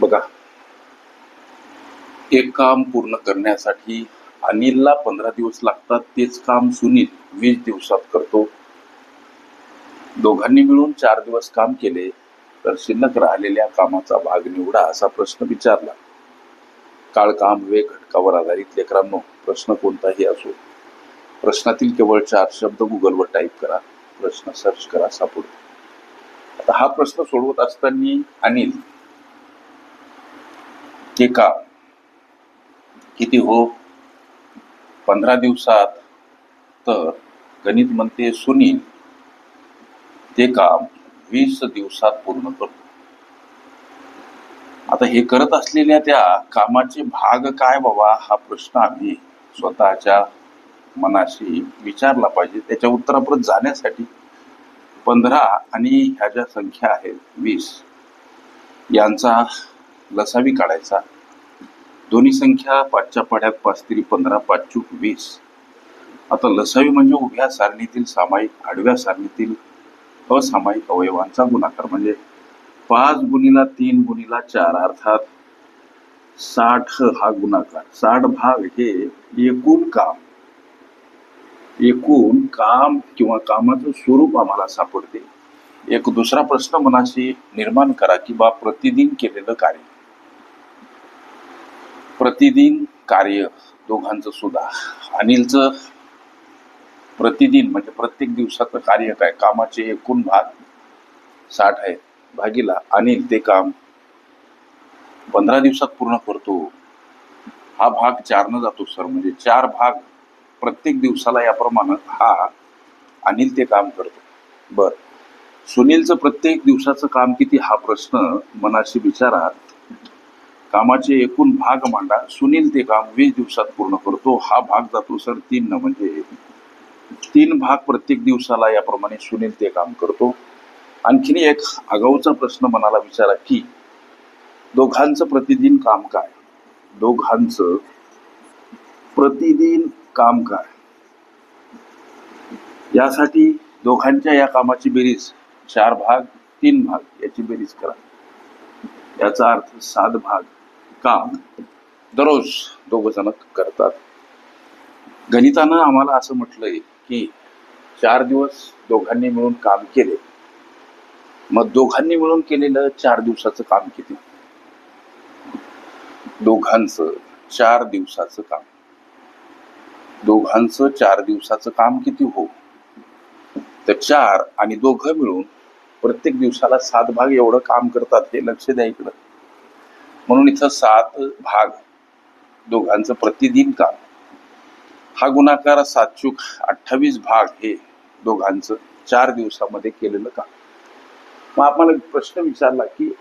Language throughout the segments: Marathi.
बघा. एक काम पूर्ण करण्यासाठी अनिलला पंधरा दिवस लागतात तेच काम सुनील वीस दिवसात करतो. दोघांनी मिळून चार दिवस काम केले तर शिल्लक राहिलेल्या कामाचा भाग निवडा असा प्रश्न विचारला. काळ काम वेग घटकावर आधारित लेकरांनो प्रश्न कोणताही असो. प्रश्नातील केवळ चार शब्द गुगलवर टाईप करा प्रश्न सर्च करा सापडतो. आता हा प्रश्न सोडवत असताना अनिल ते का किती हो? पंधरा दिवसात तर गणित म्हणते सुनील ते काम वीस दिवसात पूर्ण करतो. आता हे करत असलेल्या त्या कामाचे भाग काय बाबा? हा प्रश्न आम्ही स्वतःच्या मनाशी विचारला पाहिजे. त्याच्या उत्तरापर्यंत जाण्यासाठी पंधरा आणि ह्या ज्या संख्या आहेत वीस यांचा लसावी काढायचा. दोन्ही संख्या पाचच्या पाड्यात पाच तरी पंधरा पाच चूक वीस. आता लसावी म्हणजे उभ्या सारणीतील सामायिक आडव्या सारणीतील असामायिक अवयवांचा गुणाकार म्हणजे पाच गुणीला तीन गुणीला चार अर्थात साठ हा गुणाकार. साठ भाग हे एकूण काम. एकूण काम किंवा कामाचं स्वरूप आम्हाला सापडते. एक दुसरा प्रश्न मनाशी निर्माण करा की बा प्रतिदिन केलेलं कार्य. प्रतिदिन कार्य दोघांचं सुद्धा. अनिलचं प्रतिदिन म्हणजे प्रत्येक दिवसाचं कार्य काय? कामाचे एकूण भाग साठ आहे भागीला अनिल ते काम पंधरा दिवसात पूर्ण करतो. हा भाग चारनं जातो सर. म्हणजे चार भाग प्रत्येक दिवसाला याप्रमाणे हा अनिल ते काम करतो. बर. सुनीलचं प्रत्येक दिवसाचं काम किती? हा प्रश्न मनाशी विचारात कामाचे एकूण भाग मांडा. सुनील ते काम वीस दिवसात पूर्ण करतो. हा भाग जातो सर तीन न म्हणजे तीन भाग प्रत्येक दिवसाला याप्रमाणे सुनील ते काम करतो. आणखीन एक आगाऊचा प्रश्न मनाला विचारा की दोघांचं प्रतिदिन काम काय? दोघांचं प्रतिदिन काम काय? यासाठी दोघांच्या या कामाची बेरीज चार भाग तीन भाग याची बेरीज करा. याचा अर्थ सात भाग. काम दररोज दोघ जण करतात. गणितानं आम्हाला असं म्हटलंय की चार दिवस दोघांनी मिळून काम केले. मग दोघांनी मिळून केलेलं चार दिवसाचं काम किती? दोघांचं चार दिवसाचं काम. दोघांचं चार दिवसाचं काम किती हो? तर चार आणि दोघं मिळून प्रत्येक दिवसाला सात भाग एवढं काम करतात हे लक्ष द्या इकडं. म्हणून इथं सात भाग दोघांचं प्रतिदिन काम. हा गुणाकार सातचूक अठ्ठावीस भाग हे दोघांचं चार दिवसामध्ये केलेलं काम. मग आपण प्रश्न विचारला की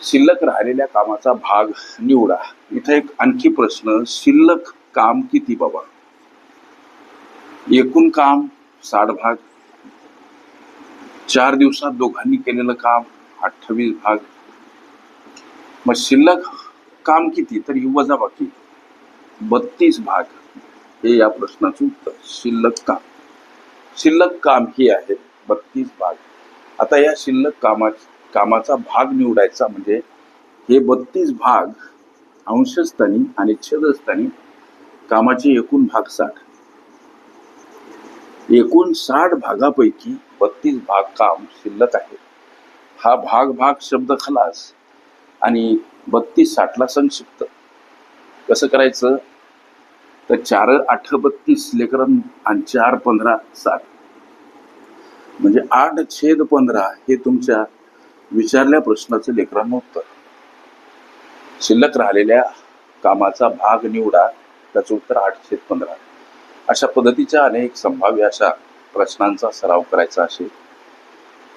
शिल्लक राहिलेल्या कामाचा भाग निवडा. इथं एक आणखी प्रश्न शिल्लक काम किती बाबा? एकूण काम साठ भाग. चार दिवसात दोघांनी केलेलं काम अठ्ठावीस भाग. मग शिल्लक काम किती? तर ही वजा बाकी. बत्तीस भाग. हे या प्रश्नाचं उत्तर. शिल्लक काम. शिल्लक काम हे आहे बत्तीस भाग. आता या शिल्लक कामा कामाचा भाग निवडायचा म्हणजे हे बत्तीस भाग अंशस्थानी आणि छेदस्थानी कामाचे एकूण भाग साठ. एकूण साठ भागापैकी बत्तीस भाग काम शिल्लक आहे. हा भाग भाग शब्द खलास. आणि बत्तीस साठला संक्षिप्त कसं करायचं? तर चार आठ बत्तीस लेकरन आणि चार पंधरा साठ म्हणजे आठ छेद पंधरा हे तुमच्या विचारल्या प्रश्नाचं लेकरांना उत्तर. शिल्लक राहिलेल्या कामाचा भाग निवडा त्याचं उत्तर आठ छेद पंधरा. अशा पद्धतीच्या अनेक संभाव्य अशा प्रश्नांचा सराव करायचा असेल.